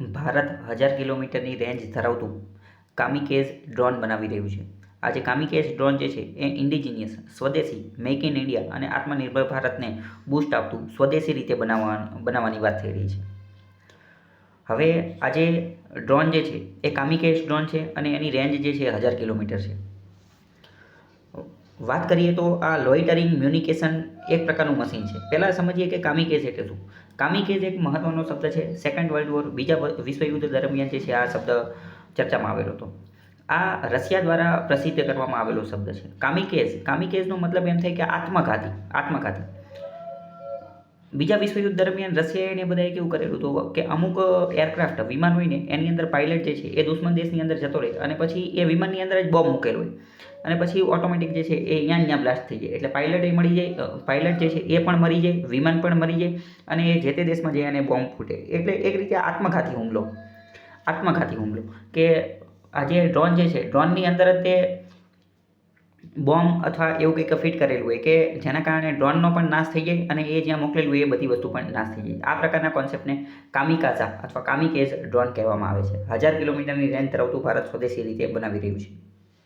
ભારત હજાર કિલોમીટરની રેન્જ ધરાવતું કામિકેઝ ડ્રોન બનાવી રહ્યું છે. આજે કામિકેઝ ડ્રોન જે છે એ ઇન્ડિજિનિયસ, સ્વદેશી, મેક ઇન ઇન્ડિયા અને આત્મનિર્ભર ભારતને બૂસ્ટ આપતું સ્વદેશી રીતે બનાવવા બનાવવાની વાત થઈ રહી છે. હવે આજે ડ્રોન જે છે એ કામિકેઝ ડ્રોન છે અને એની રેન્જ જે છે હજાર કિલોમીટર છે. વાત કરીએ તો આ લોઇટરિંગ મ્યુનિકેશન એક પ્રકારનું મશીન છે. પહેલાં સમજીએ કે કામિકેઝ એટલે શું? કામિકેઝ એક મહત્ત્વનો શબ્દ છે. સેકન્ડ વર્લ્ડ વોર બીજા વિશ્વયુદ્ધ દરમિયાન જે છે આ શબ્દ ચર્ચામાં આવેલો હતો. આ રશિયા દ્વારા પ્રસિદ્ધ કરવામાં આવેલો શબ્દ છે. કામિકેઝ, કામિકેઝનો મતલબ એમ થાય કે આત્મઘાતી આત્મઘાતી. બીજા વિશ્વયુદ્ધ દરમિયાન રશિયાએ ને બધાએ કેવું કરેલું હતું કે અમુક એરક્રાફ્ટ વિમાન હોય ને, એની અંદર પાયલટ જે છે એ દુશ્મન દેશની અંદર જતો રહે અને પછી એ વિમાનની અંદર જ બોમ્બ મૂકેલો હોય. અને પછી ઓટોમેટિક જે છે એ અહીંયા અહીંયા બ્લાસ્ટ થઈ જાય. એટલે પાયલટ એ મળી જાય પાયલટ જે છે એ પણ મરી જાય, વિમાન પણ મરી જાય અને એ જે તે દેશમાં જઈ અને બોમ્બ ફૂટે. એટલે એક રીતે આત્મઘાતી હુમલો. આત્મઘાતી હુમલો. કે આ જે ડ્રોન જે છે ડ્રોનની અંદર જ તે બોમ્બ અથવા એવું કંઈક ફિટ કરેલું હોય કે જેના કારણે ડ્રોનનો પણ નાશ થઈ જાય અને એ જ્યાં મોકલેલું હોય એ બધી વસ્તુ પણ નાશ થઈ જાય. આ પ્રકારના કોન્સેપ્ટને કામિકાઝા અથવા કામિકેઝ ડ્રોન કહેવામાં આવે છે. હજાર કિલોમીટરની રેન્જ ધરાવતું ભારત સ્વદેશી રીતે બનાવી રહ્યું છે.